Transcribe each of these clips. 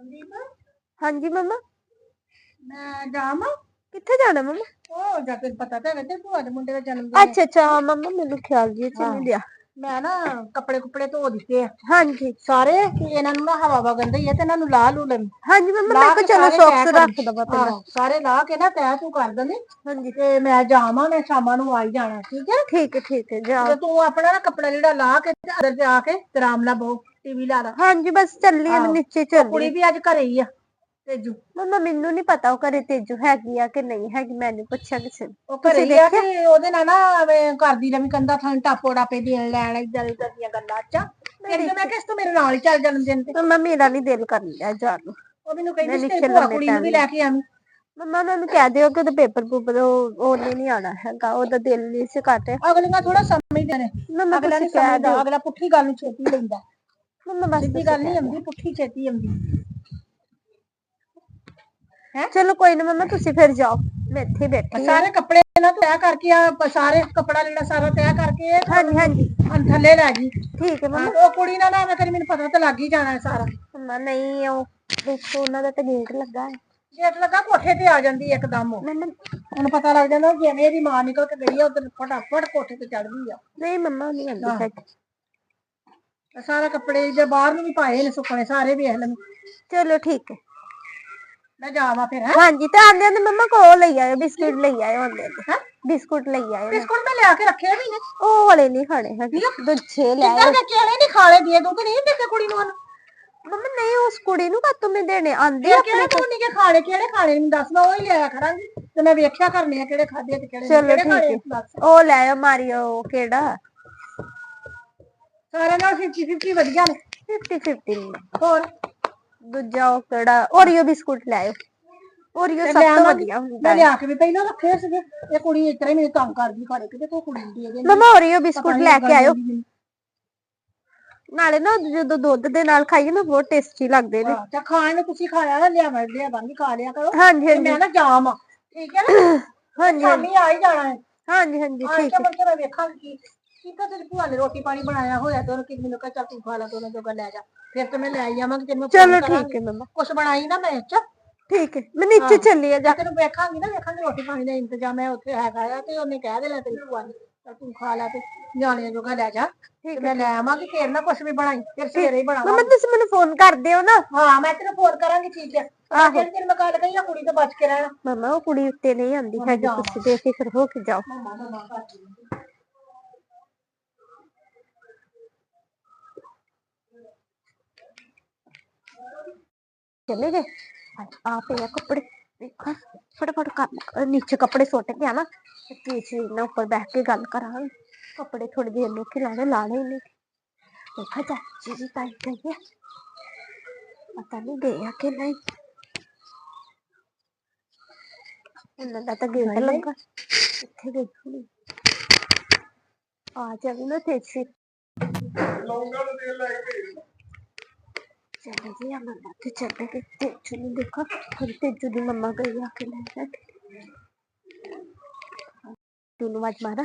ਹਾਂਜੀ ਮੰਮਾ। ਮੈਂ ਜਾਵਾਂ। ਕਿੱਥੇ ਜਾਣਾ ਮੰਮਾ? ਉਹ ਜਾ ਕੇ ਪਤਾ ਤਾਂ ਤੇ ਭੂਆ ਦੇ ਮੁੰਡੇ ਦਾ ਜਨਮ ਦਿਨ ਹੈ। ਅੱਛਾ ਅੱਛਾ ਮੰਮਾ ਮੈਨੂੰ ਖਿਆਲ ਜੀ ਚ ਹਾਂ। ਨਹੀਂ ਲਿਆ ਮੈਂ ਨਾ ਕੱਪੜੇ ਕੁਪੜੇ ਧੋ ਦਿੱਤੇ ਆ। ਹਾਂਜੀ। ਸਾਰੇ ਕਿ ਇਹਨਾਂ ਨੂੰ ਨਾ ਹਵਾ ਵਗਣ ਦੀ ਹੈ ਤੇ ਇਹਨਾਂ ਨੂੰ ਲਾ ਲੂ ਲੈਣ ਹਾਂਜੀ ਮੰਮਾ ਲਾ ਮੈਂ ਕਿਹਾ ਕੇ ਚਲੋ ਸੌਕਸ ਰੱਖ ਦਵਾ ਪਹਿਲਾਂ। ਸਾਰੇ ਲਾ ਕੇ ਨਾ ਤੈਅ ਤੂੰ ਕਰ ਦਿੰਦੇ। ਹਾਂਜੀ। ਤੇ ਮੈਂ ਜਾਵਾਂ ਮੈਂ ਸ਼ਾਮਾਂ ਨੂੰ ਆਈ ਜਾਣਾ ਠੀਕ ਹੈ? ਠੀਕ ਹੈ ਠੀਕ ਹੈ ਜਾ। ਤੇ ਤੂੰ ਆਪਣਾ ਨਾ ਕੱਪੜਾ ਜਿਹੜਾ ਲਾ ਕੇ ਤੇ ਅੰਦਰ ਜਾ ਕੇ ਤੇ ਆਰਾਮ ਨਾਲ ਬਹੁ। ਟੀਵੀ ਲਾ ਲਾ। ਹਾਂਜੀ ਬਸ ਚੱਲੀ ਆ ਮੈਂ ਆਹੋ। ਨੀਚੇ ਕੁੜੀ ਚੱਲੀ ਵੀ ਅੱਜ ਘਰੇ ਹੀ ਆ ਤੇਜੂ। ਮੰਮਾ ਮੈਨੂੰ ਨਹੀਂ ਪਤਾ ਉਹ ਘਰੇ ਤੇਜੂ ਹੈਗੀ ਆ ਕਿ ਨਹੀਂ ਹੈਗੀ ਮੈਂ ਨਹੀਂ ਪੁੱਛਿਆ ਕਿਸੇ ਨੂੰ। ਉਹ ਘਰੇ ਹੀ ਆ ਤੇ ਉਹਦੇ ਨਾਲ ਨਾ ਐਵੇਂ ਕਰਦੀ ਰਵੀ ਕੰਦਾ ਥਾਂ ਟਾਪੋ ਟਾਪੇ ਦੇਣ ਲੈਣ ਇਦਾਂ ਇਦਾਂ ਦੀਆਂ ਗੱਲਾਂ ਚ। ਫਿਰ ਜੇ ਮੈਂ ਕਿਹਾ ਤੂੰ ਮੇਰੇ ਨਾਲ ਹੀ ਚੱਲ ਜਨਮ ਦਿਨ ਤੇ। ਮੰਮਾ ਮੇਰਾ ਨਹੀਂ ਦਿਲ ਕਰ ਰਿਹਾ ਜਾਣ ਨੂੰ। ਉਹ ਮੈਨੂੰ ਮੈਂ ਕਹਿੰਦੀ ਸੀ ਨੀਚੇ ਤੇਰੀ ਭੂਆ ਲੰਮੇ ਕੁੜੀ ਨੂੰ ਵੀ ਲੈ ਕੇ ਆਵੀਂ। ਮੰਮਾ ਉਹਨਾਂ ਨੂੰ ਕਹਿ ਦਿਓ ਕਿ ਉਹਦਾ ਪੇਪਰ ਪੂਪਰ ਉਹ ਉਹਨੇ ਨਹੀਂ ਆਣਾ ਹੈਗਾ ਉਹਦਾ ਦਿਲ ਨਹੀਂ ਸੀ ਕੱਟ ਅਗਲੀਆਂ ਥੋੜਾ ਸਮਝਦੇ ਨੇ ਮੰਮਾ ਅਗਲਾ ਤੁਸੀਂ ਨਹੀਂ ਕਹਿ ਸਮਝਦਾ ਅਗਲਾ ਪੁੱਠੀ ਗੱਲ ਨੂੰ ਛੇਤੀ ਲੈਂਦਾ। ਮੰਮਾ ਬਸ ਸਿੱਧੀ ਗੱਲ ਨਹੀਂ ਆਉਂਦੀ ਪੁੱਠੀ ਛੇਤੀ ਆਉਂਦੀ। ਚਲੋ ਕੋਈ ਨਾ ਮੰਮਾ ਤੁਸੀਂ ਫਿਰ ਜਾਓ। ਮੈਂ ਇੱਥੇ ਬੈਠੀ ਹਾਂ। ਸਾਰੇ ਕੱਪੜੇ ਨਾ ਤੈਅ ਕਰਕੇ ਆ ਸਾਰੇ ਕੱਪੜਾ ਲੈਣਾ ਸਾਰਾ ਤੈਅ ਕਰਕੇ ਹਾਂਜੀ ਹਾਂਜੀ। ਅੰ ਥੱਲੇ ਲੈ ਜੀ। ਠੀਕ ਹੈ ਮੰਮਾ। ਹਾਂ, ਉਹ ਕੁੜੀ ਨਾਲ ਨਾ ਮੈਂ ਕਰੀ ਮੈਨੂੰ ਪਤਾ ਤਾਂ ਲੱਗ ਹੀ ਜਾਣਾ ਹੈ ਸਾਰਾ। ਮੰਮਾ ਨਹੀਂ ਉਹ ਦੇਖੋ ਉਹਨਾਂ ਦਾ ਤਾਂ ਗੇਟ ਲੱਗਾ ਹੈ। ਗੇਟ ਲੱਗਾ ਕੋਠੇ ਤੇ ਆ ਜਾਂਦੀ ਇੱਕਦਮ ਉਹ। ਮੰਮਾ। ਉਹਨੂੰ ਪਤਾ ਲੱਗ ਜਾਂਦਾ ਜਿਵੇਂ ਇਹਦੀ ਮਾਂ ਨਿਕਲ ਕੇ ਗਈ ਆ ਉਧਰ ਫਟਾਫਟ ਕੋਠੇ ਤੇ ਚੜ੍ਹਦੀ ਆ। ਨਹੀਂ ਮੰਮਾ ਨਹੀਂ ਆਉਂਦੀ ਹੈਗੀ ਤੇ ਸਾਰਾ ਕੱਪੜੇ ਜੇ ਬਾਹਰ ਨੂੰ ਵੀ ਪਾਏ ਨੇ ਸੁੱਕਣੇ ਸਾਰੇ ਵੇਖ ਲੈਣ ਚਲੋ ਠੀਕ ਹੈ। ਮੈਂ ਜਾਵਾਂ ਫਿਰ ਹੈ? ਹਾਂਜੀ ਤਾਂ ਆਂਦੇ ਆਂਦੇ ਮੰਮਾ ਕੋ ਲਈ ਆਇਓ ਬਿਸਕੁਟ ਲਈ ਆਇਓ ਆਂਦੇ ਆਂਦੇ ਬਿਸਕੁਟ ਲਈ ਆਇਓ ਨਾ। ਬਿਸਕੁਟ ਮੈਂ ਲਿਆ ਕੇ ਰੱਖੇ ਵੀ ਨੇ। ਉਹ ਵਾਲੇ ਨਹੀਂ ਖਾਣੇ ਹੈਗੇ ਦੂਜੇ ਲੈ ਆਇਓ। ਕਿੱਧਰ ਦੇ ਕਿਹੜੇ ਨਹੀਂ ਖਾਲੇ ਦੀਏ ਤੂੰ ਤੇ ਨਹੀਂ ਦਿੱਤੇ ਕੁੜੀ ਨੂੰ ਉਹਨੂੰ। ਮੰਮਾ ਨਹੀਂ ਉਸ ਕੁੜੀ ਨੂੰ ਕਾਤੋਂ ਮੈਂ ਦੇਣੇ? ਆਂਦੇ ਇਹ ਕਿਹੜੇ ਤੂੰ ਨਹੀਂ ਕਿ ਖਾਣੇ ਕਿਹੜੇ ਖਾਣੇ? ਮੈਨੂੰ ਦੱਸ ਮੈਂ ਉਹ ਹੀ ਲਿਆ ਕਰਾਂਗੀ ਤੇ ਮੈਂ ਵੇਖਿਆ ਕਰਨੇ ਆ ਕਿਹੜੇ ਖਾਦੇ ਤੇ ਕਿਹੜੇ ਨਹੀਂ। ਚਲੋ ਕਿਹੜੇ ਠੀਕ ਖਾਣੇ ਹੈ। ਦੱਸ। ਉਹ ਲੈ ਆਇਓ ਮਾਰੀਓ ਕਿਹੜਾ? ਸਾਰਿਆਂ ਨਾਲ 50 50 ਵਧੀਆ ਨੇ। 50 50 ਨਹੀਂ ਹੋਰ? ਦੂਜਾ ਉਹ ਕਿਹੜਾ? ਓਰੀਓ ਬਿਸਕੁਟ ਲੈ ਆਇਓ। ਓਰੀਓ ਸਭ ਤੋਂ। ਵਧੀਆ ਹੁੰਦਾ ਮੈਂ ਹੈ। ਲਿਆ ਕੇ ਵੀ ਪਹਿਲਾਂ ਰੱਖੇ ਸੀਗੇ ਇਹ ਕੁੜੀ ਇਸ ਤਰ੍ਹਾਂ ਹੀ ਮੈਨੂੰ ਤੰਗ ਕਰਦੀ ਖੜੇ ਕਿਤੇ ਕੋਈ ਕੁੜੀ ਦੇ ਦੇ ਮਮਾ ਓਰੀਓ ਬਿਸਕੁਟ ਲੈ ਕੇ ਆਇਓ। ਨਾਲੇ ਨਾ ਜਦੋਂ ਦੁੱਧ ਦੇ ਨਾਲ ਖਾਈਏ ਨਾ ਬਹੁਤ ਟੇਸਟੀ ਲੱਗਦੇ ਨੇ। ਤੇ ਖਾਣ ਨੂੰ ਤੁਸੀਂ ਖਾਇਆ ਨਾ ਲਿਆ ਮੈਂ ਲਿਆ ਬੰਦੀ ਖਾ ਲਿਆ ਕਰੋ। ਹਾਂਜੀ ਤੇ ਹਾਂਜੀ। ਮੈਂ ਨਾ ਜਾਮ ਆ। ਠੀਕ ਹੈ ਨਾ? ਹਾਂਜੀ ਸ਼ਾਮੀ ਆ ਹੀ ਜਾਣਾ ਹੈ। ਹਾਂਜੀ ਹਾਂਜੀ ਠੀਕ ਕੇ ਮੁੜ ਕੇ ਮੈਂ ਵੇਖਾਂਗੀ। ਕੀ ਤਾਂ ਤੇਰੀ ਭੂਆ ਨੇ ਰੋਟੀ ਪਾਣੀ ਬਣਾਇਆ ਹੋਇਆ ਤੇ ਉਹਨੇ ਕਿ ਮੈਨੂੰ ਕਹ ਚੱਲ ਤੂੰ ਖਾ ਲਾ ਤੇ ਉਹਨਾਂ ਜੋਗਾ ਲੈ ਜਾ। ਫਿਰ ਤੇ ਮੈਂ ਲੈ ਆਈ ਆਵਾਂਗੀ ਤੈਨੂੰ ਚਲੋ ਠੀਕ ਹੈ ਮਮਾ। ਕੁਛ ਬਣਾਈ ਨਾ ਮੈਂ ਚ ਠੀਕ ਹੈ ਮੈਂ ਨੀਚੇ ਚੱਲੀ ਆ ਜਾ। ਤੈਨੂੰ ਵੇਖਾਂਗੀ ਨਾ ਵੇਖਾਂਗੀ ਰੋਟੀ ਪਾਣੀ ਦਾ ਇੰਤਜ਼ਾਮ ਹੈ ਉੱਥੇ ਹੈਗਾ ਆ ਤੇ ਉਹਨੇ ਕਹਿ ਦੇਣਾ ਤੇਰੀ ਭੂਆ ਨੇ ਚੱਲ ਤੂੰ ਖਾ ਲਾ ਤੇ ਨਿਆਣਿਆਂ ਜੋਗਾ ਲੈ ਜਾ। ਤੇ ਮੈਂ ਲੈ ਆਵਾਂਗੀ ਫੇਰ ਨਾ ਕੁਛ ਵੀ ਬਣਾਈ ਫਿਰ ਸਵੇਰੇ ਹੀ ਬਣਾਵਾਂਗੀ। ਮਮਾ ਤੁਸੀਂ ਮੈਨੂੰ ਫੋਨ ਕਰ ਦਿਓ ਨਾ। ਹਾਂ ਮੈਂ ਤੈਨੂੰ ਫੋਨ ਕਰਾਂਗੀ ਠੀਕ ਹੈ। ਆਹ ਜਿਹੜੀ ਤੈਨੂੰ ਮੈਂ ਗੱਲ ਕਹੀ ਆ ਕੁੜੀ ਤੋਂ ਬਚ ਕੇ ਰਹਿਣਾ। ਮਮਾ ਉਹ ਕੁੜੀ ਉੱਤੇ ਨਹੀਂ ਆਂਦੀ ਹੈਗੀ ਤੁਸੀਂ ਬੇਫਿਕਰ ਹੋ ਕੇ ਜਾਓ। ਮਮਾ ਮਮਾ ਕਰਦੀ ਚਲੇ ਗਏ ਆ ਪਿਆ ਕੱਪੜੇ ਦੇਖਾਂ ਫਟਾਫਟ ਕਰ ਨੀਚੇ ਕੱਪੜੇ ਸੁੱਟ ਕੇ ਆਣਾ ਤੇ ਕੇਸ ਨਾ ਉੱਪਰ ਬੈਠ ਕੇ ਗੱਲ ਕਰਾਂਗੇ। ਕੱਪੜੇ ਥੋੜੀ ਦੇਰ ਨੂੰ ਖਿਲਾਣੇ ਲਾਣੇ ਨੇ ਦੇਖਾ ਚਾਚੀ ਜੀ ਤਾਂ ਗਈ ਹੈ ਪਤਾ ਨਹੀਂ ਗਏ ਆ ਕਿ ਨਹੀਂ। ਇਹਨਾਂ ਦਾ ਤਾਂ ਗੇਟ ਲੱਗਾ ਇੱਥੇ ਗਈ ਹੋਣੀ ਆ ਜਾਵੇ ਨਾ ਤੇਜੀ ਚਲੇ ਜੀ ਮੰਮਾ चले गया मम्मा तो चले गए तेजू ने देखा और तेजू की मम्मा गई आके ले दोनों आज मारा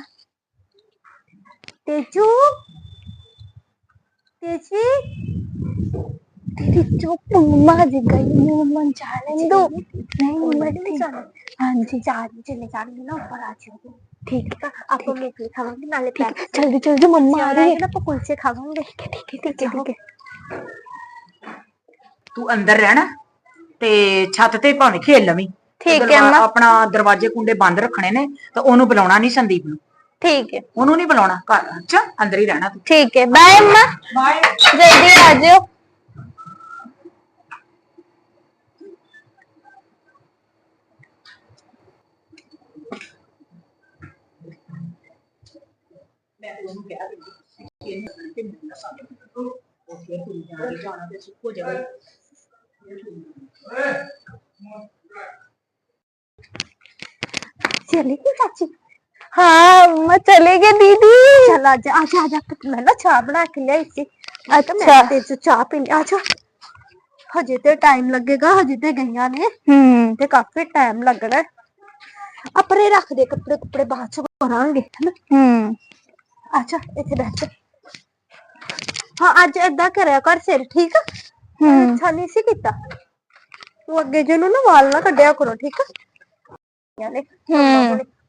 तेजू तेजी तेरी चुप मम्मा जी गई नहीं मम्मा जाने दो नहीं मम्मा नहीं जाने हाँ जी जा रही चले जा रही ना ऊपर आ जाओ ठीक है आपको मेथी खावांगे नाले प्याज जल्दी जल्दी मम्मा आ रही है ना तो कुलचे खावांगे ठीक है ठीक है ठीक है ਤੂੰ ਅੰਦਰ ਰਹਿਣਾ ਤੇ ਛੱਤ ਤੇ ਭਾਵੇਂ ਖੇਲ ਲਵੀਂ। ਠੀਕ ਹੈ ਅੰਮਾ। ਆਪਣਾ ਦਰਵਾਜ਼ੇ ਕੁੰਡੇ ਬੰਦ ਰੱਖਣੇ ਨੇ ਤੇ ਉਹਨੂੰ ਬੁਲਾਉਣਾ ਨਹੀਂ ਸੰਦੀਪ ਨੂੰ। ਠੀਕ ਹੈ। ਉਹਨੂੰ ਨਹੀਂ ਬੁਲਾਉਣਾ। ਘਰ ਅੱਛਾ ਅੰਦਰ ਹੀ ਰਹਿਣਾ ਤੂੰ। ਠੀਕ ਹੈ। ਬਾਏ ਅੰਮਾ ਬਾਏ। ਜਲਦੀ ਆ ਜਾਇਓ चली गई चाची हाँ मैं चले गए दीदी चल आजा आजा आजा मैं ना चाय बना के ले आई थी अच्छा तेज चाय पी ले आजा हजे ते टाइम लगेगा हजे ते गईया ने हम्म ते काफी टाइम लगना है अपने रख दे कपड़े कपड़े बाद च करांगे है ना हम्म अच्छा इथे बैठ जा हाँ ਅੱਜ ਏਦਾਂ ਕਰਿਆ ਕਰ ਸਿਰ ਠੀਕ ਆ ਅੱਛਾ ਨਹੀਂ ਸੀ ਕੀਤਾ। ਉਹ ਅੱਗੇ ਜੇ ਨੂੰ ਨਾ ਵਾਲ ਨਾ ਕੱਢਿਆ ਕਰੋ ਠੀਕ ਆ? ਯਾਨੇ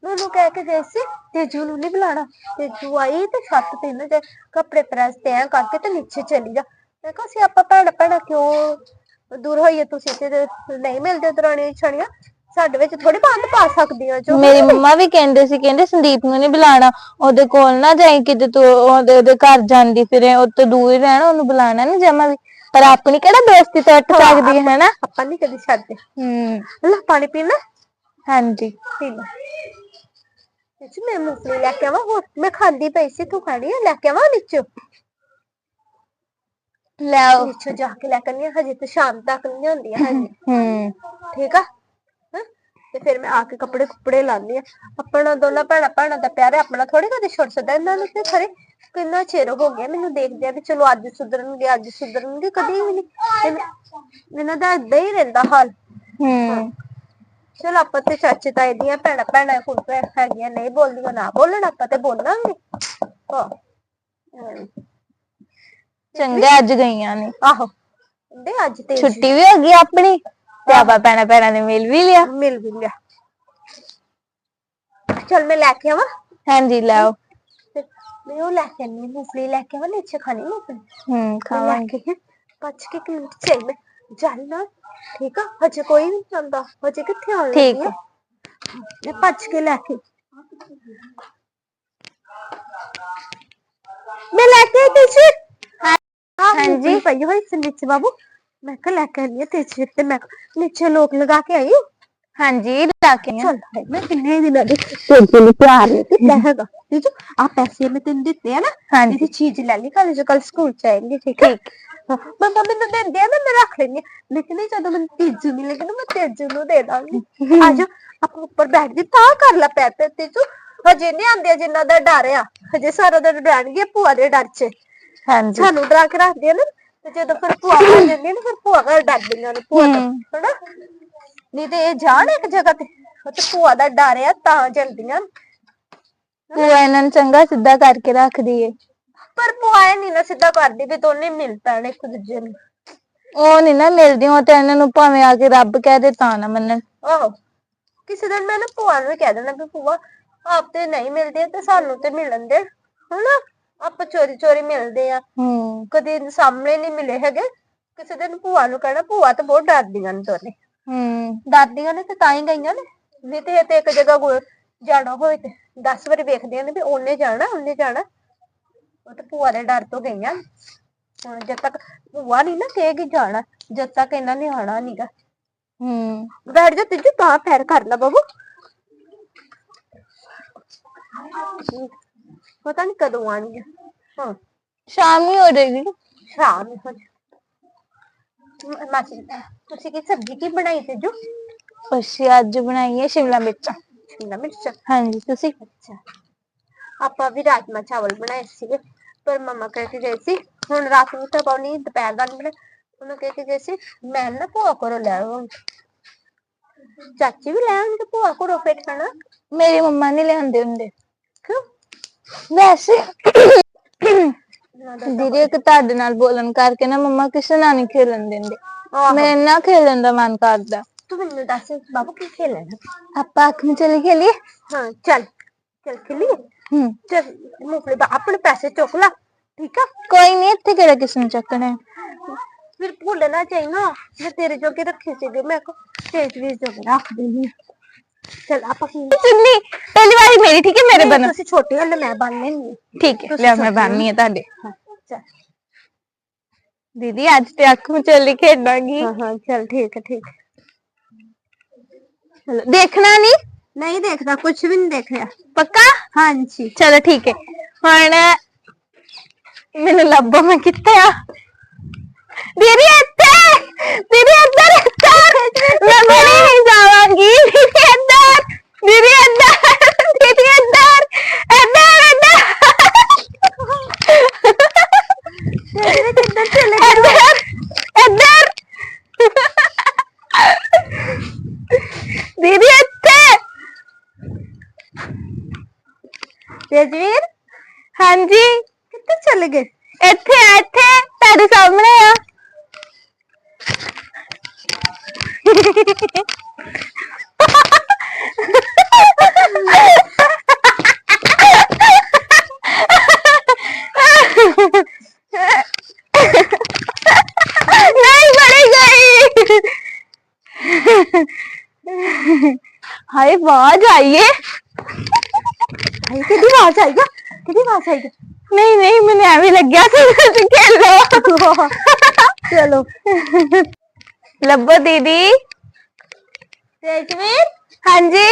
ਮੈਨੂੰ ਕਹਿ ਕੇ ਗਏ ਸੀ ਤੇਜੂ ਨੂੰ ਨਹੀਂ ਬੁਲਾਣਾ। ਤੇਜੂ ਆਈ ਤੇ ਛੱਤ ਤੇ ਨਾ ਜੇ ਕੱਪੜੇ ਪ੍ਰੈਸ ਤੇ ਐਂ ਕਰਕੇ ਤੇ ਨੀਚੇ ਚਲੀ ਜਾ। ਮੈਂ ਕਿਹਾ ਸੀ ਆਪਾਂ ਭੈਣ ਭੈਣ ਕਿਉਂ ਦੂਰ ਹੋਈਏ ਤੁਸੀਂ ਤੇ? ਨਹੀਂ ਮਿਲਦੇ ਦਰਾਣੀ ਛੜੀਆਂ ਸਾਡੇ ਵਿੱਚ ਥੋੜੀ ਬਾਤ ਪਾ ਸਕਦੀਆਂ ਜੋ। ਮੇਰੀ ਮੰਮਾ ਵੀ ਕਹਿੰਦੇ ਸੀ ਕਹਿੰਦੇ ਸੰਦੀਪ ਨੂੰ ਨਹੀਂ ਬੁਲਾਣਾ। ਉਹਦੇ ਕੋਲ ਨਾ ਜਾਈ ਕਿਤੇ ਤੂੰ ਉਹਦੇ ਉਹਦੇ ਘਰ ਜਾਂਦੀ ਫਿਰੇ ਉਹ ਤੋਂ ਦੂਰ ਹੀ ਰਹਿਣਾ ਉਹਨੂੰ ਬੁਲਾਣਾ ਨਹੀਂ ਜਮਾ ਵੀ। ਪਰ ਆਪਣੀ ਕਿਹੜਾ ਦੋਸਤੀ ਤੇ ਅੱਟ ਸਕਦੀ ਹੈ ਨਾ ਆਪਾਂ ਨਹੀਂ ਕਦੀ ਛੱਡਦੇ। ਹੂੰ। ਲੈ ਪਾਣੀ ਪੀਣਾ? ਹਾਂਜੀ। ਪੀ ਲੈ। ਜੀ ਮੈਂ ਮੂੰਗਫਲੀ ਲੈ ਕੇ ਆਵਾਂ ਹੋਰ ਮੈਂ ਖਾਂਦੀ ਪਈ ਸੀ ਤੂੰ ਖਾਣੀ ਆ? ਲੈ ਕੇ ਆਵਾਂ ਨੀਚੋਂ ਲੈ ਆਓ। ਨੀਚੋਂ ਜਾ ਕੇ ਲੈ ਕੇ ਆਉਂਦੀ ਹਾਂ ਹਜੇ ਤੇ ਸ਼ਾਮ ਤੱਕ ਨਹੀਂ ਹੁੰਦੀਆਂ ਹਜੇ। ਹੂੰ। ਠੀਕ ਆ? ਹੈਂ? ਤੇ ਫਿਰ ਮੈਂ ਆ ਕੇ ਕੱਪੜੇ ਕੁੱਪੜੇ ਲਾਉਂਦੀ ਆ। ਆਪਣਾ ਦੋਨਾਂ ਭੈਣਾਂ ਭੈਣਾਂ ਦਾ ਪਿਆਰ ਹੈ ਆਪਣਾ ਥੋੜੀ ਕਦੇ ਛੁੱਟ ਸਕਦਾ ਇਹਨਾਂ ਨੂੰ ਤੇ ਖਰੇ। ਕਿੰਨਾ ਚਿਰ ਹੋ ਗਿਆ ਮੈਨੂੰ ਦੇਖਦੇ ਆ ਵੀ ਚਲੋ ਅੱਜ ਸੁਧਰਨਗੇ ਅੱਜ ਸੁਧਰਨਗੇ ਕਦੀ ਵੀ ਨਹੀਂ ਇਹਨਾਂ- ਇਹਨਾਂ ਦਾ ਏਦਾਂ ਹੀ ਰਹਿੰਦਾ ਹਾਲ। ਹੂੰ। ਚਲ ਆਪਾਂ ਤੇ ਚਾਚੇ ਤਾਏ ਦੀਆਂ ਭੈਣਾਂ ਭੈਣਾਂ ਕੋਲ ਹੈਗੀਆਂ ਨਹੀਂ ਬੋਲਦੀਆਂ ਨਾ ਬੋਲਣ ਆਪਾਂ ਤੇ ਬੋਲਾਂਗੇ। ਹਾਂ। ਹਮ, ਚੰਗਾ ਅੱਜ ਗਈਆਂ ਨੇ। ਆਹੋ। ਦੇ ਅੱਜ ਤੇ ਛੁੱਟੀ ਵੀ ਹੋ ਗਈ ਆਪਣੀ ਤੇ ਆਪਾਂ ਪੈਣਾ ਪੈਣਾ ਨੇ ਮਿਲ ਵੀ ਲਿਆ। ਮਿਲ ਵੀ ਲਿਆ। ਚਲ ਮੈਂ ਲੈ ਕੇ ਆਵਾਂ। ਹਾਂਜੀ ਲੈ ਆਓ ਤੇ ਮੈਂ ਉਹ ਲੈ ਕੇ ਆਨੀ ਮੂੰਗਫਲੀ ਲੈ ਕੇ ਆਵਾਂ ਨੀਚੇ ਖਾਣੀ ਮੂੰਗਫਲੀ ਹੂੰ ਮੈਂ ਲੈ ਖਾਵਾਂਗੇ ਕੇ ਪੱਛ ਕੇ ਕਿ ਮਿੰਟ ਚਾਹੀ ਮੈਂ ਚੱਲ ਨਾ ਠੀਕ ਆ ਹਜੇ ਕੋਈ ਨਹੀਂ ਜਾਂਦਾ ਹਜੇ ਕਿੱਥੇ ਆਉਣ ਠੀਕ ਲੱਗੀ ਆ ਮੈਂ ਭੱਜ ਕੇ ਲੈ ਕੇ ਮੈਂ ਲੈ ਕੇ ਆਈ ਤੇ ਹਾਂਜੀ ਪਈ ਹੋਈ ਸੀ ਨੀਚੇ ਬਾਬੂ ਮੈਂ ਕਿਹਾ ਲੈ ਕੇ ਆਈ ਤੇ ਸਿਰ ਤੇ ਮੈਂ ਕਿਹਾ ਨੀਚੇ ਲੋਕ ਲਗਾ ਕੇ ਆਈ ਹਾਂਜੀ ਲਾ ਕੇ ਆਈ ਹਾਂ। ਚੱਲ ਹਾਏ, ਮੈਂ ਕਿੰਨੇ ਦਿਨਾਂ ਦੀ ਤੇਰੇ ਲਈ ਪਿਆਰ ਹੈ ਤੇ ਹੈਗਾ। ਠੀਕ ਆ ਆਹ ਪੈਸੇ ਮੈਂ ਤੈਨੂੰ ਦਿੱਤੇ ਆ ਨਾ ਹਾਂਜੀ। ਇਹਦੀ ਚੀਜ਼ ਲੈ ਲਈ ਕੱਲ ਕੱਲ ਸਕੂਲ ਚ ਆਏਂਗੇ ਠੀਕ ਹੈ। ਮੰਮਾ ਮੈਨੂੰ ਦਿੰਦੇ ਆ ਨਾ ਮੈਂ ਰੱਖ ਲੈਂਦੀ ਹਾਂ ਲੇਕਿਨ ਇਹ ਜਦੋਂ ਮੈਨੂੰ ਤੇਜੂ ਮਿਲੇਗਾ ਨਾ ਮੈਂ ਤੇਜੂ ਨੂੰ ਦੇ ਦਾਂਗੀ। ਆ ਜਾ ਆਪਾਂ ਉੱਪਰ ਬੈਠ ਕੇ ਤਾਂ ਕਰ ਲੈ ਪੈ ਤੇ ਤੇਜੂ। ਹਜੇ ਨਹੀਂ ਆਂਦੇ ਜਿੰਨਾ ਦਾ ਡਰ ਆ। ਹਜੇ ਸਾਰਾ ਦਿਨ ਰਹਿਣਗੇ ਭੂਆ ਦੇ ਡਰ ਚ। ਹਾਂਜੀ। ਸਾਨੂੰ ਡਰਾ ਕੇ ਰੱਖਦੇ ਆ ਨਾ ਤੇ ਜਦੋਂ ਫਿਰ ਭੂਆ ਆ ਜਾਂਦੀ ਆ ਨਾ ਫਿਰ ਭੂਆ ਘਰ ਡਰਦੀਆਂ ਨੇ ਭੂਆ ਤੋਂ। ਹਨਾ? ਨਹੀਂ ਤੇ ਇਹ ਜਾਣ ਇੱਕ ਜਗ੍ਹਾ ਤੇ? ਉਹ ਤੇ ਭੂਆ ਦਾ ਡਰ ਆ ਤਾਂ ਜਲਦੀਆਂ ਭੂਆ ਇਹਨਾਂ ਨੂੰ ਚੰਗਾ ਸਿੱਧਾ ਕਰਕੇ ਰੱਖਦੀ ਏ ਪਰ ਭੂਆ ਇਹ ਨਹੀਂ ਨਾ ਸਿੱਧਾ ਕਰਦੀ ਵੀ ਦੋਨੇ ਮਿਲ ਪੈਣ ਇੱਕ ਦੂਜੇ ਨੂੰ। ਉਹ ਨਹੀਂ ਨਾ ਮਿਲਦੀ ਉਹ ਤੇ ਇਹਨਾਂ ਨੂੰ ਭਾਵੇਂ ਆ ਕੇ ਰੱਬ ਕਹਿ ਦੇ ਤਾਂ ਨਾ ਮੰਨਣ। ਆਹੋ। ਕਿਸੇ ਦਿਨ ਮੈਂ ਨਾ ਭੂਆ ਨੂੰ ਵੀ ਕਹਿ ਦੇਣਾ ਵੀ ਭੂਆ ਆਪ ਤੇ ਨਹੀਂ ਮਿਲਦੇ ਤੇ ਸਾਨੂੰ ਤੇ ਮਿਲਣ ਦੇ। ਹਨਾ? ਆਪਾਂ ਚੋਰੀ ਚੋਰੀ ਮਿਲਦੇ ਆ। ਹੂੰ। ਕਦੇ ਸਾਹਮਣੇ ਨਹੀਂ ਮਿਲੇ ਹੈਗੇ। ਕਿਸੇ ਦਿਨ ਭੂਆ ਨੂੰ ਕਹਿਣਾ ਭੂਆ ਤਾਂ ਬਹੁਤ ਡਰਦੀਆਂ ਨੇ ਦੋਨੇ। ਹੂੰ ਦਾਦੀਆਂ ਨੇ ਤੇ ਤਾਂ ਹੀ ਗਈਆਂ ਨੇ। ਨਹੀਂ ਤੇ ਇਹ ਤੇ ਇੱਕ ਜਗ੍ਹਾ ਗੋ- ਜਾਣਾ ਹੋਏ ਤੇ 10 ਵਾਰੀ ਵੇਖਦੀਆਂ ਨੇ ਵੀ ਉਹਨੇ ਜਾਣਾ ਉਹਨੇ ਜਾਣਾ। ਉਹ ਤੇ ਭੂਆ ਦੇ ਡਰ ਤੋਂ ਗਈਆਂ। ਹੁਣ ਜਦ ਤੱਕ ਭੂਆ ਨਹੀਂ ਨਾ ਕਹੇਗੀ ਜਾਣਾ ਜਦ ਤੱਕ ਇਹਨਾਂ ਨੇ ਆਣਾ ਨਹੀਂਗਾ ਹੂੰ। ਬੈਠ ਜਾ ਤੇਜੂ ਤਾਂ ਪੈਰ ਕਰ ਲੈ ਬਾਬੂ। ਪਤਾ ਨਹੀਂ ਕਦੋਂ ਆਣਗੇ ਹਾਂ। ਸ਼ਾਮ ਹੀ ਹੋ ਜਾਏਗੀ। ਸ਼ਾਮ ਨੂੰ ਹੋ ਜਾ ਮਾਸੀ ਤੁਸੀਂ ਕੀ ਸਬਜ਼ੀ ਕੀ ਬਣਾਈ ਤੇਜੂ ਅਸੀਂ ਅੱਜ ਬਣਾਈ ਹੈ ਸ਼ਿਮਲਾ ਮਿਰਚ। ਸ਼ਿਮਲਾ ਮਿਰਚ? ਹਾਂਜੀ ਤੁਸੀਂ? ਅੱਛਾ। ਆਪਾਂ ਵੀ ਰਾਜਮਾ ਚਾਵਲ ਬਣਾਏ ਸੀਗੇ ਪਰ ਮਮਾ ਕਹਿ ਕੇ ਗਏ ਸੀ ਹੁਣ ਰਾਤ ਨੂੰ ਤਾਂ ਪਾਉਣੀ ਦੁਪਹਿਰ ਦਾ ਨਹੀਂ ਬਣਾ ਉਹਨਾਂ ਕਹਿ ਕੇ ਗਏ ਸੀ ਮੈਂ ਨਾ ਭੂਆ ਕੋਲੋਂ ਲੈ ਆਵਾਂਗੀ। ਚਾਚੀ ਵੀ ਲੈ ਆਉਣਗੇ ਭੂਆ ਕੋਲੋਂ ਫਿਰ ਖਾਣਾ ਮੇਰੀ ਮੰਮਾ ਨਹੀਂ ਲਿਆਉਂਦੇ ਹੁੰਦੇ। ਕਿਉਂ? ਵੈਸੇ ਉਹਨਾਂ ਦਾ ਦੀਦੀ ਇੱਕ ਤੁਹਾਡੇ ਨਾਲ ਬੋਲਣ ਕਰਕੇ ਨਾ ਮੰਮਾ ਕਿਸੇ ਨਾਲ ਨਹੀਂ ਖੇਲਣ ਦਿੰਦੇ। ਮੇਰੇ ਨਾਲ ਖੇਲਣ ਦਾ ਮਨ ਕਰਦਾ। ਤੂੰ ਮੈਨੂੰ ਦੱਸ ਬਾਬੂ ਕੀ ਖੇਲਣਾ ਆਪਾਂ ਅੱਖ ਨੂੰ ਚਲੇ ਖੇਲੀਏ? ਹਾਂ ਚੱਲ ਚੱਲ ਖੇਲੀਏ। ਹੂੰ। ਚੱਲ ਮੂੰਗਫਲੀ ਦਾ ਆਪਣੇ ਪੈਸੇ ਚੁੱਕ ਲਾ ਠੀਕ ਆ? ਕੋਈ ਨਹੀਂ ਇੱਥੇ ਕਿਹੜਾ ਕਿਸ ਨੂੰ ਚੱਕਣਾ। ਫਿਰ ਭੁੱਲਣਾ ਚਾਹੀਦਾ ਮੈਂ ਤੇਰੇ ਜੋਗੇ ਰੱਖੇ ਸੀਗੇ ਮੈਂ ਕੋ ਤੇਜ ਵੀ ਜੋਗੇ ਰੱਖ ਦੇਣੀ ਚਲ ਆਪਾਂ ਕੀ ਚੁੰਨੀ ਪਹਿਲੀ ਵਾਰੀ ਮੇਰੀ ਠੀਕ ਹੈ ਮੇਰੇ ਨਹੀਂ, ਬਨ ਤੁਸੀਂ ਛੋਟੇ ਵਾਲੇ ਮੈਂ ਬੰਨ ਲੈਣੀ ਠੀਕ ਹੈ ਤੁਸੀਂ ਲਿਆ ਮੈਂ ਛੋਟੀ ਬੰਨ੍ਹਨੀ ਹੈ ਤੁਹਾਡੇ ਹਾਂ ਚੱਲ ਦੀਦੀ ਅੱਜ ਤੇ ਅੱਖ ਨੂੰ ਚਲੀ ਖੇਡਾਂਗੀ ਹਾਂ ਹਾਂ ਚੱਲ ਠੀਕ ਹੈ ਠੀਕ ਹੈ। ਚਲੋ ਦੇਖਣਾ ਨਹੀਂ ਨਹੀਂ ਦੇਖਦਾ ਕੁਝ ਵੀ ਨਹੀਂ ਦੇਖ ਰਿਹਾ ਪੱਕਾ ਹਾਂਜੀ ਚਲੋ ਠੀਕ ਹੈ ਹੁਣ ਮੈਨੂੰ ਲੱਭੋ ਮੈਂ ਕਿੱਥੇ ਆ ਦੀਦੀ ਇੱਥੇ ਦੀਦੀ ਇੱਧਰ ਇੱਧਰ ਮੈਂ ਬੜੀ ਨਹੀਂ ਜਾਵਾਂਗੀ ਦੀਦੀ ਇੱਧਰ ਦੀਦੀ ਇੱਧਰ ਦੀਦੀ ਇੱਧਰ ਇੱਧਰ ਤੇਰੇ ਕਿੱਧਰ ਚਲੇ ਇੱਧਰ ਇੱਧਰ। ਦੀਦੀ ਇੱਥੇ। ਤੇਜਵੀਰ ਹਾਂਜੀ। ਕਿੱਧਰ ਚਲੇ ਗਏ? ਇੱਥੇ ਆ ਇੱਥੇ। ਤੁਹਾਡੇ ਸਾਹਮਣੇ ਆ। ਹਾਏ ਆਵਾਜ਼ ਆਈਏ ਹਾਏ ਕਿਹਦੀ ਆਵਾਜ਼ ਆਈ ਆ? ਕਿਹਦੀ ਆਵਾਜ਼ ਆਈ ਆ? ਨਹੀਂ ਨਹੀਂ ਮੈਨੂੰ ਐਵੇਂ ਲੱਗਿਆ ਸੀ ਤੁਸੀਂ ਖੇਲ ਰਹੇ ਹੋ ਚਲੋ। ਲੱਭੋ ਦੀਦੀ। ਤੇਜਵੀਰ? ਹਾਂਜੀ।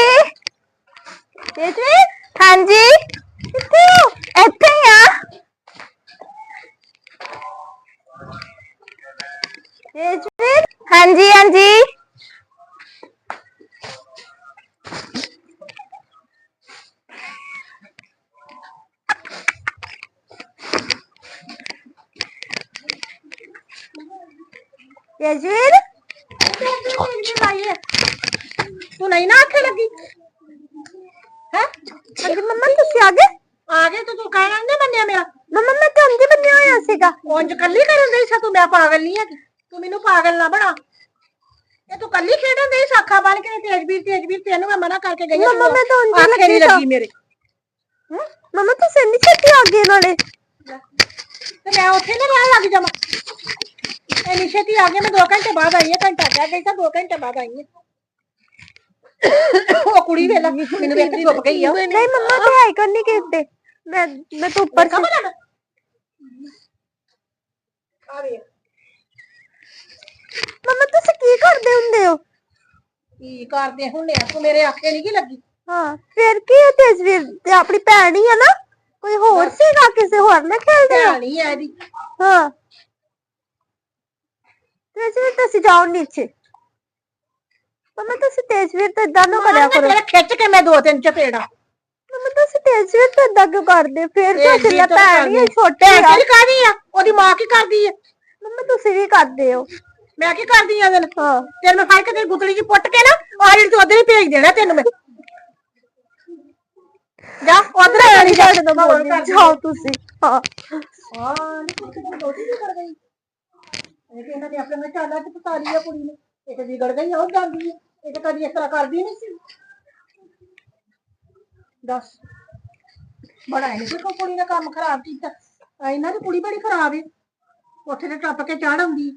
ਤੇਜਵੀਰ? ਹਾਂਜੀ। ਹਾਂਜੀ ਮੰਮਾ ਤੁਸੀਂ ਆ ਗਏ? ਆ ਗਏ ਤੂੰ ਤੂੰ ਕਹਿਣਾ ਨਹੀਂ ਮੰਨਿਆ ਮੇਰਾ। ਮੰਮਾ ਮੈਂ ਤਾਂ ਅੰਦੇ ਬੰਨਿਆ ਹੋਇਆ ਸੀਗਾ। ਉਂਝ ਕੱਲੀ ਕਰਨ ਦੇ ਸਾ ਤੂੰ ਮੈਂ ਪਾਗਲ ਨਹੀਂ ਹੈਗੀ। ਤੂੰ ਮੈਨੂੰ ਪਾਗਲ ਨਾ ਬਣਾ। ਇਹ ਤੂੰ ਕੱਲੀ ਖੇਡਣ ਦੇ ਸਾਖਾ ਬਣ ਕੇ ਤੇਜਵੀਰ ਤੇਜਵੀਰ ਤੈਨੂੰ ਮੈਂ ਮਨਾ ਕਰਕੇ ਗਈ ਮੰਮਾ, ਤੂੰ ਮੈਂ ਤਾਂ ਉਂਝ ਲੱਗੀ। ਲੱਗੀ ਮੇਰੇ। ਮੰਮਾ ਤੁਸੀਂ ਇੰਨੀ ਛੇਤੀ ਆ ਗਏ ਨਾਲੇ। ਤੇ ਮੈਂ ਉੱਥੇ ਨਾ ਰਹਿਣ ਲੱਗ ਜਾਵਾਂ। ਇੰਨੀ ਛੇਤੀ ਆ ਗਈ ਮੈਂ 2 ਘੰਟੇ ਬਾਅਦ ਆਈ ਹਾਂ ਘੰਟਾ ਕਹਿ ਗਈ ਤਾਂ 2 ਘੰਟੇ ਬਾਅਦ ਆਈ ਹਾਂ ਉਹ ਕੁੜੀ ਵੇਲਾ ਮੈਨੂੰ ਵੇਖ ਕੇ ਚੁੱਪ ਗਈ ਆ। ਨਹੀਂ ਮੰਮਾ ਤੇ ਹੈ ਕਰਨੀ ਕਿਤੇ ਮੈਂ ਮੈਂ ਤਾਂ ਉੱਪਰ ਸੀ। ਕਮਲ ਆ ਵੇ ਮੰਮਾ ਤੁਸੀਂ ਕੀ ਕਰਦੇ ਹੁੰਦੇ ਹੋ? ਕੀ ਕਰਦੇ ਹੁੰਨੇ ਆ? ਤੂੰ ਮੇਰੇ ਆਖੇ ਨਹੀਂ ਕੀ ਲੱਗੀ? ਹਾਂ ਫਿਰ ਕੀ ਹੈ ਤੇਜਵੀਰ ਤੇ ਆਪਣੀ ਭੈਣ ਹੀ ਹੈ ਨਾ? ਕੋਈ ਹੋਰ ਸੀਗਾ? ਕਿਸੇ ਹੋਰ ਨਾਲ ਖੇਲਦੇ ਹੋ? ਭੈਣੀ ਆ ਇਹਦੀ। ਹਾਂ। ਤੇਜਵੀਰ ਤੁਸੀਂ ਜਾਓ ਨੀਚੇ। ਮੰਮਾ ਤੁਸੀਂ ਤੇਜਵੀਰ ਤੋਂ ਇਦਾਂ ਨਾ ਕਰਿਆ ਕਰੋ? ਤੇਰਾ ਖਿੱਚ ਕੇ ਮੈਂ ਦੋ ਤਿੰਨ ਚਪੇੜਾ। ਮੰਮਾ ਤੁਸੀਂ ਤੇਜਵੀਰ ਤੋਂ ਇਦਾਂ ਕਿਉਂ ਕਰਦੇ? ਫਿਰ ਤਾਂ ਤੋਂ ਭੈਣ ਹੀ। ਛੋਟੇ ਆ। ਕੀ ਕਰਦੀ ਆ? ਉਹਦੀ ਮਾਂ ਕੀ ਕਰਦੀ ਆ? ਮੰਮਾ ਤੁਸੀਂ ਵੀ ਕਰਦੇ ਹੋ? ਮੈਂ ਕੀ ਕਰਦੀ ਆ ਦਿਨ ਹਾਂ। ਤੇਰੇ ਮੈਂ ਫੜ ਕੇ ਤੇਰੀ ਗੁੱਤੜੀ 'ਚ ਪੁੱਟ ਕੇ ਨਾ ਆੜੀ ਤੂੰ ਉਧਰ ਹੀ ਭੇਜ ਦੇਣਾ ਤੈਨੂੰ ਮੈਂ। ਜਾ ਉਧਰ ਨਹੀਂ ਤੁਹਾਡੇ ਤੋਂ ਬੋਲਦੀ ਜਾਓ ਤੁਸੀਂ ਹਾਂ। ਹਾਂ ਨੀ ਕੁੜੀ ਤਾਂ ਦੋਤੀ ਵੀ ਕਰ ਗਈ ਇਹ ਕਿ ਇਹਨਾਂ ਨੇ ਆਪਣੇ ਨਾਲ ਚਾਲਾ ਚ ਪਤਾ ਲਈ ਆ ਕੁੜੀ ਨੇ। ਇੱਕ ਵਿਗੜ ਗਈ ਉਹ ਜਾਂਦੀ ਹੈ ਇਹ ਤਾਂ ਕਦੀ ਇਸ ਤਰ੍ਹਾਂ ਕਰਦੀ ਨਹੀਂ ਸੀ। ਦੱਸ। ਬੜਾ ਇਹਨੇ ਕੋਈ ਕੁੜੀ ਨੇ ਕੰਮ ਖਰਾਬ ਕੀਤਾ। ਆ ਇਹਨਾਂ ਦੀ ਕੁੜੀ ਬੜੀ ਖਰਾਬ ਹੈ ਉੱਥੇ ਤੇ ਟੱਪ ਕੇ ਚੜ ਆਉਂਦੀ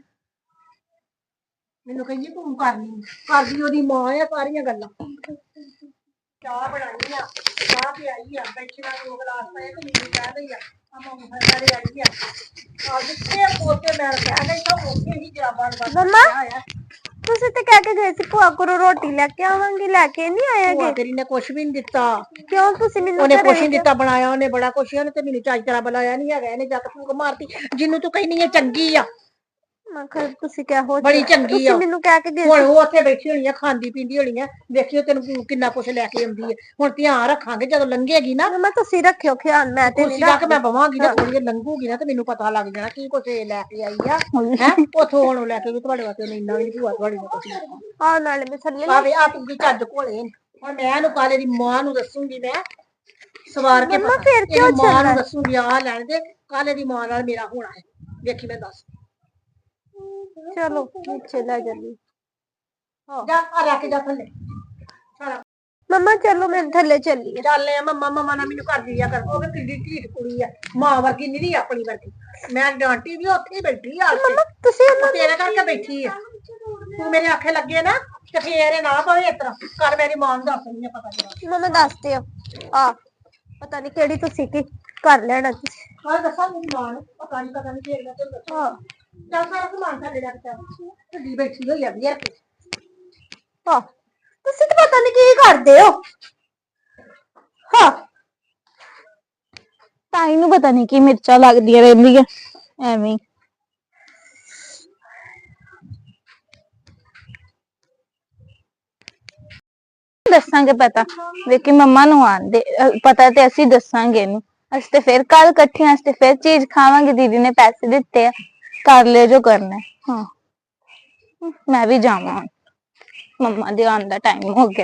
ਮੈਨੂੰ ਕਹਿੰਦੀ ਤੂੰ ਕਰਨੀ ਕਰਦੀ ਉਹਦੀ ਮਾਂ ਆ ਸਾਰੀਆਂ ਗੱਲਾਂ। ਚਾਹ ਬਣਾਈ ਆ ਚਾਹ ਪਿਆਈ ਆ ਬੈਠੀ ਨਾਲ ਦੋ ਗਲਾਸ ਪਏ ਤੇ ਮੈਨੂੰ ਕਹਿ ਰਹੀ ਆ ਅਮਾ ਮੁਹਰ ਸਾਰੇ ਆਈ ਆ। ਆ ਜਿੱਥੇ ਪੋਤੇ ਮੈਂ ਕਹਿ ਗਈ ਤਾਂ ਉੱਥੇ ਹੀ ਜਰਾਬਾਂ ਦਾ ਮੰਮਾ? ਤੁਸੀਂ ਤੇ ਕਹਿ ਕੇ ਗਏ ਸੀ ਭੂਆ ਕੋਲੋਂ ਰੋਟੀ ਲੈ ਕੇ ਆਵਾਂਗੀ ਲੈ ਕੇ ਨਹੀਂ ਆਏਗੇ ਭੂਆ ਤੇਰੀ ਨੇ ਕੁਛ ਵੀ ਨਹੀਂ ਦਿੱਤਾ। ਕਿਉਂ ਤੁਸੀਂ ਮੈਨੂੰ ਉਹਨੇ ਕੁਛ ਨਹੀਂ ਦਿੱਤਾ ਬਣਾਇਆ ਉਹਨੇ ਬੜਾ ਕੁਛ ਉਹਨੇ ਤੇ ਮੈਨੂੰ ਚਾਈ ਤਰਾ ਬੁਲਾਇਆ ਨਹੀਂ ਹੈਗਾ ਇਹਨੇ ਜੱਟ ਫੂਕ ਮਾਰਤੀ ਜਿੰਨੂੰ ਤੂੰ ਕਹਿੰਦੀ ਹੈ ਚੰਗੀ ਆ। ਮੈਂ ਕਿਹਾ ਤੁਸੀਂ ਕਿਹਾ ਹੋ ਬੜੀ ਚੰਗੀ ਤੁਸੀਂ ਆ। ਮੈਨੂੰ ਕਹਿ ਕੇ ਗਏ ਹੁਣ ਉਹ ਉੱਥੇ ਬੈਠੀ ਹੋਣੀ ਆ ਖਾਂਦੀ ਪੀਂਦੀ ਹੋਣੀ ਆ। ਵੇਖਿਓ ਤੈਨੂੰ ਕਿੰਨਾ ਕੁਛ ਲੈ ਕੇ ਆਉਂਦੀ ਹੈ ਹੁਣ ਧਿਆਨ ਰੱਖਾਂਗੇ ਜਦੋਂ ਲੰਘੇਗੀ ਨਾ। ਮੰਮਾ ਤੁਸੀਂ ਰੱਖਿਓ ਖਿਆਲ ਮੈਂ ਤੇ ਨਹੀਂ ਕੇ ਮੈਂ ਬਵਾਂਗੀ ਨਾ ਥੋੜੀ ਜਿਹੀ ਲੰਘੂਗੀ ਨਾ ਤੇ ਮੈਨੂੰ ਪਤਾ ਲੱਗ ਜਾਣਾ ਕੀ ਕੁਛ ਇਹ ਲੈ ਕੇ ਆਈ ਆ। ਹੈ। ਉਥੋਂ ਹੁਣ ਲੈ ਕੇ ਤੁਹਾਡੇ ਵਾਸਤੇ ਉਹਨੇ ਇੰਨਾ ਵੀ ਨਹੀਂ ਭੂਆ ਤੁਹਾਡੀ ਨੂੰ ਕੁਛ ਆ ਨਾਲੇ ਮੈਂ ਥੱਲੇ ਆਵੇ ਆ ਕੀ ਚੱਜ ਕੋਲੇ ਨੇ। ਹੁਣ ਮੈਂ ਇਹਨੂੰ ਕਾਲੇ ਦੀ ਮਾਂ ਨੂੰ ਦੱਸੂਗੀ ਮੈਂ? ਸਵਾਰ ਕੇ ਮੰਮਾ ਪਤਾ। ਫਿਰ ਕਿਉਂ ਇਹਨੂੰ ਮਾਂ ਨੂੰ ਦੱਸੂਗੀ ਆ ਲੈਣ ਦੇ ਕਾਲੇ ਦੀ ਮਾਂ ਨਾਲ ਮੇਰਾ ਹੋਣਾ ਹੈ। ਵੇਖੀ ਮੈਂ ਦੱਸ। ਚਲੋ ਨੀਚੇ ਲੈ ਜਾਂਦੀ। ਜਾ ਆ ਰੱਖ ਜਾ ਥੱਲੇ। ਸਾਰਾ। ਮੰਮਾ ਚਲੋ ਮੈਂ ਥੱਲੇ ਚੱਲੀ ਚੱਲ ਆ ਮੰਮਾ ਮੰਮਾ ਨਾਲ ਮੈਨੂੰ ਕਰਦੀ ਆ ਕਰ। ਉਹ ਵੀ ਕਿੱਡੀ ਢੀਠ ਕੁੜੀ ਆ। ਮਾਂ ਵਰਗੀ ਨਹੀਂ ਆਪਣੀ ਵਰਗੀ। ਮੈਂ ਡਾਂਟੀ ਵੀ ਉੱਥੇ ਹੀ ਬੈਠੀ ਆ ਮੰਮਾ ਤੁਸੀਂ ਉਹ ਤੇਰੇ ਕਰਕੇ ਬੈਠੀ ਆ। ਤੂੰ ਮੇਰੇ ਆਖੇ ਲੱਗੇ ਨਾ ਤੇ ਫੇਰ ਇਹ ਨਾ ਪਵੇ ਇਤਰਾ ਕਰ ਮੇਰੀ ਮਾਂ ਨੂੰ ਦੱਸ ਨਹੀਂ ਪਤਾ ਜਿਹੜਾ ਮੰਮਾ ਦੱਸਦੇ ਹੋ ਆ ਪਤਾ ਨਹੀਂ ਕਿਹੜੀ ਤੁਸੀਂ ਕੀ ਕਰ ਲੈਣਾ। ਤੁਸੀਂ ਹਾਂ ਦੱਸਾਂ ਮੇਰੀ ਮਾਂ ਨੂੰ। ਪਤਾ ਨਹੀਂ ਪਤਾ ਨਹੀਂ ਫੇਰ ਮੈਂ ਤੈਨੂੰ ਦੱਸਾਂ। ਹਾਂ। ਚੱਲ ਸਾਰਾ ਸਮਾਨ ਥੱਲੇ ਰੱਖ ਢੱਡੀ ਬੈਠੀ ਹੋਈ ਆ ਵੀਰ ਕੇ ਹਾਂ। ਤੁਸੀਂ ਤਾਂ ਪਤਾ ਨਹੀਂ ਕੀ ਕਰਦੇ ਹੋ। ਹਾਂ। ਤਾਈ ਨੂੰ ਪਤਾ ਨਹੀਂ ਕੀ ਮਿਰਚਾਂ ਲੱਗਦੀਆਂ ਰਹਿੰਦੀਆਂ। ਐਵੇਂ ਹੀ। ਦੱਸਾਂਗੇ ਪਤਾ। ਵੇਖੀ ਮੰਮਾ ਨੂੰ ਆਂਦੇ, ਅਹ ਪਤਾ ਤੇ ਅਸੀਂ ਦੱਸਾਂਗੇ ਇਹਨੂੰ। ਅਸੀਂ ਤੇ ਫਿਰ ਕੱਲ ਇਕੱਠੀਆਂ ਅਸੀਂ ਤੇ ਫਿਰ ਚੀਜ਼ ਖਾਵਾਂਗੇ, ਦੀਦੀ ਨੇ ਪੈਸੇ ਦਿੱਤੇ ਆ। ਕਰ ਲਿਓ ਜੋ ਕਰਨਾ ਹੈ। ਹਾਂ ਮੈਂ ਵੀ ਜਾਵਾਂ। ਮੰਮਾ ਦੇ ਆਉਣ ਦਾ ਟਾਈਮ ਹੋ ਗਿਆ